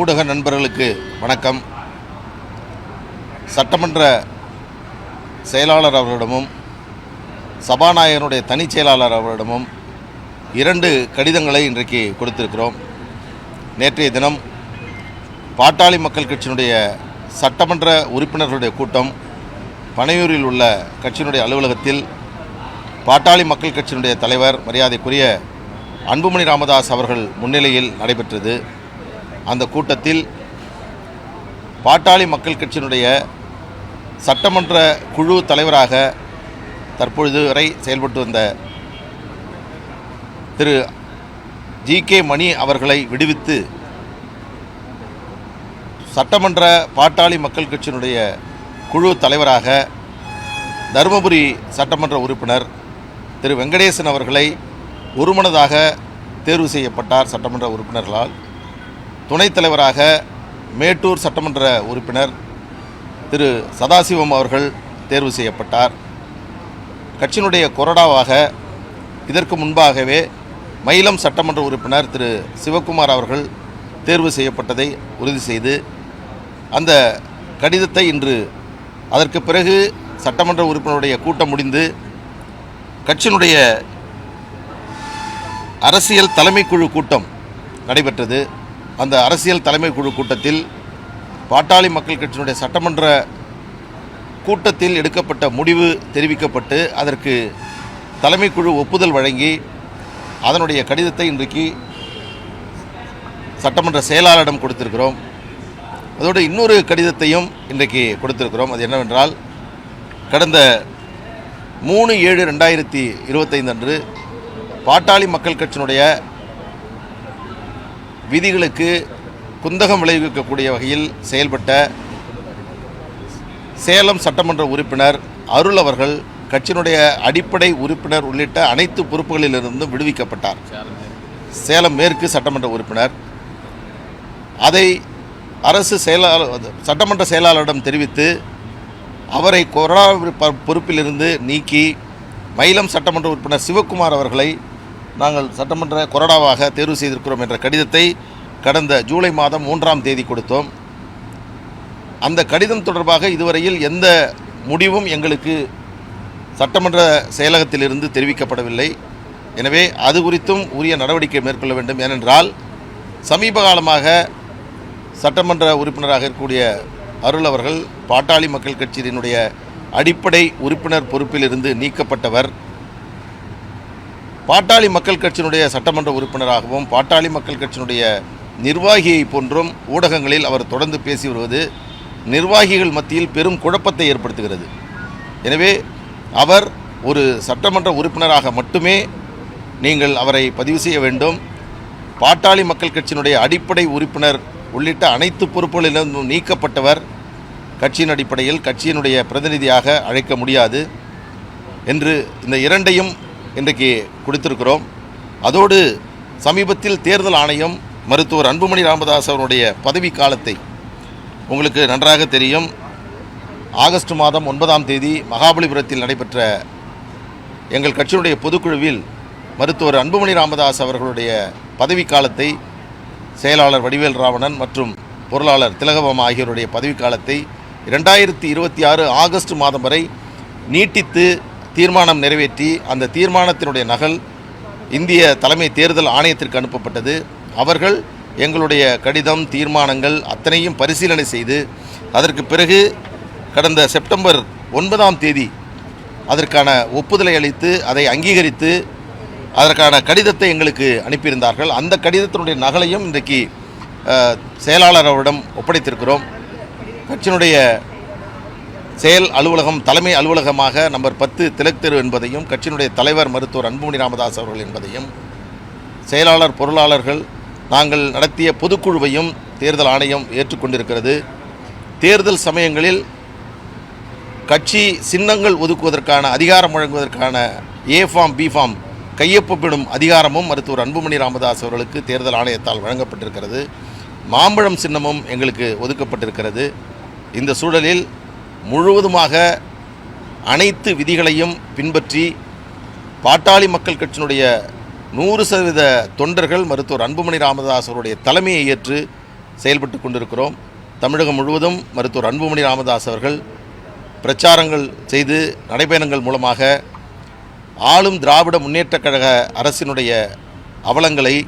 ஊடக நண்பர்களுக்கு வணக்கம். சட்டமன்ற செயலாளர் அவர்களிடமும் சபாநாயகருடைய தனிச் செயலாளர் அவர்களிடமும் இரண்டு கடிதங்களை இன்றைக்கு கொடுத்திருக்கிறோம். நேற்றைய தினம் பாட்டாளி மக்கள் கட்சியினுடைய சட்டமன்ற உறுப்பினர்களுடைய கூட்டம் பனையூரில் உள்ள கட்சியினுடைய அலுவலகத்தில் பாட்டாளி மக்கள் கட்சியினுடைய தலைவர் மரியாதைக்குரிய அன்புமணி ராமதாஸ் அவர்கள் முன்னிலையில் நடைபெற்றது. அந்த கூட்டத்தில் பாட்டாளி மக்கள் கட்சியினுடைய சட்டமன்ற குழு தலைவராக தற்பொழுது வரை செயல்பட்டு வந்த திரு ஜி கே மணி அவர்களை விடுவித்து சட்டமன்ற பாட்டாளி மக்கள் கட்சியினுடைய குழு தலைவராக தருமபுரி சட்டமன்ற உறுப்பினர் திரு வெங்கடேசன் அவர்களை ஒருமனதாக தேர்வு செய்யப்பட்டார் சட்டமன்ற உறுப்பினர்களால். துணைத் தலைவராக மேட்டூர் சட்டமன்ற உறுப்பினர் திரு சதாசிவம் அவர்கள் தேர்வு செய்யப்பட்டார். கட்சியினுடைய கொறடாவாக இதற்கு முன்பாகவே மயிலம் சட்டமன்ற உறுப்பினர் திரு சிவக்குமார் அவர்கள் தேர்வு செய்யப்பட்டதை உறுதி செய்து அந்த கடிதத்தை இன்று அதற்கு பிறகு சட்டமன்ற உறுப்பினருடைய கூட்டம் முடிந்து கட்சியினுடைய அரசியல் தலைமைக்குழு கூட்டம் நடைபெற்றது. அந்த அரசியல் தலைமைக்குழு கூட்டத்தில் பாட்டாளி மக்கள் கட்சியினுடைய சட்டமன்ற கூட்டத்தில் எடுக்கப்பட்ட முடிவு தெரிவிக்கப்பட்டு அதற்கு தலைமைக்குழு ஒப்புதல் வழங்கி அதனுடைய கடிதத்தை இன்றைக்கு சட்டமன்ற செயலாளரிடம் கொடுத்திருக்கிறோம். அதோடு இன்னொரு கடிதத்தையும் இன்றைக்கு கொடுத்திருக்கிறோம். அது என்னவென்றால் கடந்த மூணு ஏழு ரெண்டாயிரத்தி இருபத்தைந்து அன்று பாட்டாளி மக்கள் கட்சியினுடைய விதிகளுக்கு குந்தகம் விளைவிக்கக்கூடிய வகையில் செயல்பட்ட சேலம் சட்டமன்ற உறுப்பினர் அருள் அவர்கள் கட்சியினுடைய அடிப்படை உறுப்பினர் உள்ளிட்ட அனைத்து பொறுப்புகளிலிருந்தும் விடுவிக்கப்பட்டார். சேலம் மேற்கு சட்டமன்ற உறுப்பினர். அதை அரசு செயலாளர் சட்டமன்ற செயலாளரிடம் தெரிவித்து அவரை கொரோனா பொறுப்பிலிருந்து நீக்கி மயிலம் சட்டமன்ற உறுப்பினர் சிவக்குமார் அவர்களை நாங்கள் சட்டமன்ற கொறடாவாக தேர்வு செய்திருக்கிறோம் என்ற கடிதத்தை கடந்த ஜூலை மாதம் மூன்றாம் தேதி கொடுத்தோம். அந்த கடிதம் தொடர்பாக இதுவரையில் எந்த முடிவும் எங்களுக்கு சட்டமன்ற செயலகத்திலிருந்து தெரிவிக்கப்படவில்லை. எனவே அது குறித்தும் உரிய நடவடிக்கை மேற்கொள்ள வேண்டும். ஏனென்றால் சமீப காலமாக சட்டமன்ற உறுப்பினராக இருக்கக்கூடிய அருள் அவர்கள் பாட்டாளி மக்கள் கட்சியினுடைய அடிப்படை உறுப்பினர் பொறுப்பிலிருந்து நீக்கப்பட்டவர். பாட்டாளி மக்கள் கட்சியினுடைய சட்டமன்ற உறுப்பினராகவும் பாட்டாளி மக்கள் கட்சியினுடைய நிர்வாகியை போன்றும் ஊடகங்களில் அவர் தொடர்ந்து பேசி வருவது நிர்வாகிகள் மத்தியில் பெரும் குழப்பத்தை ஏற்படுத்துகிறது. எனவே அவர் ஒரு சட்டமன்ற உறுப்பினராக மட்டுமே நீங்கள் அவரை பதிவு செய்ய வேண்டும். பாட்டாளி மக்கள் கட்சியினுடைய அடிப்படை உறுப்பினர் உள்ளிட்ட அனைத்து பொறுப்புகளிலிருந்தும் நீக்கப்பட்டவர் கட்சியின் அடிப்படையில் கட்சியினுடைய பிரதிநிதியாக அழைக்க முடியாது என்று இந்த இரண்டையும் இன்றைக்கு கொடுத்திருக்கிறோம். அதோடு சமீபத்தில் தேர்தல் ஆணையம் மருத்துவர் அன்புமணி ராமதாஸ் அவருடைய பதவி காலத்தை உங்களுக்கு நன்றாக தெரியும். ஆகஸ்ட் மாதம் ஒன்பதாம் தேதி மகாபலிபுரத்தில் நடைபெற்ற எங்கள் கட்சியினுடைய பொதுக்குழுவில் மருத்துவர் அன்புமணி ராமதாஸ் அவர்களுடைய பதவி காலத்தை செயலாளர் வடிவேல் ராவணன் மற்றும் பொருளாளர் திலகபாமா ஆகியோருடைய பதவிக்காலத்தை இரண்டாயிரத்தி இருபத்தி ஆறு ஆகஸ்ட் மாதம் வரை நீட்டித்து தீர்மானம் நிறைவேற்றி அந்த தீர்மானத்தினுடைய நகல் இந்திய தலைமை தேர்தல் ஆணையத்திற்கு அனுப்பப்பட்டது. அவர்கள் எங்களுடைய கடிதம் தீர்மானங்கள் அத்தனையும் பரிசீலனை செய்து அதற்கு பிறகு கடந்த செப்டம்பர் ஒன்பதாம் தேதி அதற்கான ஒப்புதலை அளித்து அதை அங்கீகரித்து அதற்கான கடிதத்தை எங்களுக்கு அனுப்பியிருந்தார்கள். அந்த கடிதத்தினுடைய நகலையும் இன்றைக்கு செயலாளர் அவரிடம் ஒப்படைத்திருக்கிறோம். கட்சியினுடைய செயல் அலுவலகம் தலைமை அலுவலகமாக நம்பர் பத்து திலக் தெரு என்பதையும் கட்சியினுடைய தலைவர் மருத்துவர் அன்புமணி ராமதாஸ் அவர்கள் என்பதையும் செயலாளர் பொருளாளர்கள் நாங்கள் நடத்திய பொதுக்குழுவையும் தேர்தல் ஆணையம் ஏற்றுக்கொண்டிருக்கிறது தேர்தல் சமயங்களில் கட்சி சின்னங்கள் ஒதுக்குவதற்கான அதிகாரம் வழங்குவதற்கான ஏ ஃபார்ம் பி ஃபார்ம் கையொப்பமிடும் அதிகாரமும் மருத்துவர் அன்புமணி ராமதாஸ் அவர்களுக்கு தேர்தல் ஆணையத்தால் வழங்கப்பட்டிருக்கிறது. மாம்பழம் சின்னமும் எங்களுக்கு ஒதுக்கப்பட்டிருக்கிறது. இந்த சூழலில் முழுவதுமாக அனைத்து விதிகளையும் பின்பற்றி பாட்டாளி மக்கள் கட்சியினுடைய நூறு சதவீத தொண்டர்கள் மருத்துவர் அன்புமணி ராமதாஸ் அவருடைய தலைமையை ஏற்று செயல்பட்டு கொண்டிருக்கிறோம். தமிழகம் முழுவதும் மருத்துவர் அன்புமணி ராமதாஸ் அவர்கள் பிரச்சாரங்கள் செய்து நடைபயணங்கள் மூலமாக ஆளும் திராவிட முன்னேற்றக் கழக அரசினுடைய அவலங்களை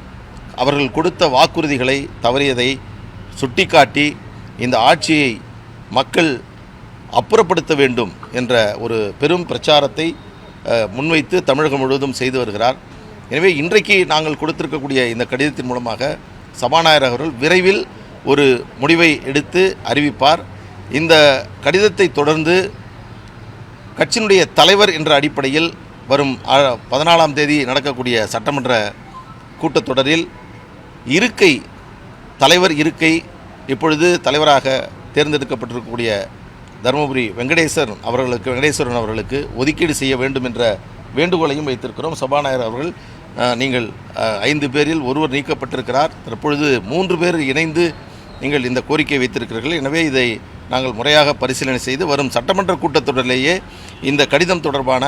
அவர்கள் கொடுத்த வாக்குறுதிகளை தவறியதை சுட்டிக்காட்டி இந்த ஆட்சியை மக்கள் அப்புறப்படுத்த வேண்டும் என்ற ஒரு பெரும் பிரச்சாரத்தை முன்வைத்து தமிழகம் முழுவதும் செய்து வருகிறார். எனவே இன்றைக்கு நாங்கள் கொடுத்திருக்கக்கூடிய இந்த கடிதத்தின் மூலமாக சபாநாயகர் அவர்கள் விரைவில் ஒரு முடிவை எடுத்து அறிவிப்பார். இந்த கடிதத்தை தொடர்ந்து கட்சியினுடைய தலைவர் என்ற அடிப்படையில் வரும் பதினாலாம் தேதி நடக்கக்கூடிய சட்டமன்ற கூட்டத்தொடரில் இருக்கை தலைவர் இருக்கை இப்பொழுது தலைவராக தேர்ந்தெடுக்கப்பட்டிருக்கக்கூடிய தருமபுரி வெங்கடேசன் அவர்களுக்கு வெங்கடேஸ்வரன் அவர்களுக்கு ஒதுக்கீடு செய்ய வேண்டும் என்ற வேண்டுகோளையும் வைத்திருக்கிறோம். சபாநாயகர் அவர்கள் நீங்கள் ஐந்து பேரில் ஒருவர் நீக்கப்பட்டிருக்கிறார். தற்பொழுது மூன்று பேர் இணைந்து நீங்கள் இந்த கோரிக்கையை வைத்திருக்கிறீர்கள். எனவே இதை நாங்கள் முறையாக பரிசீலனை செய்து வரும் சட்டமன்ற கூட்டத்தொடரிலேயே இந்த கடிதம் தொடர்பான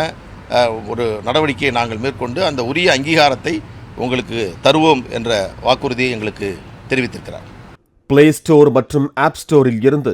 ஒரு நடவடிக்கையை நாங்கள் மேற்கொண்டு அந்த உரிய அங்கீகாரத்தை உங்களுக்கு தருவோம் என்ற வாக்குறுதியை எங்களுக்கு தெரிவித்திருக்கிறார். பிளே ஸ்டோர் மற்றும் ஆப் ஸ்டோரில் இருந்து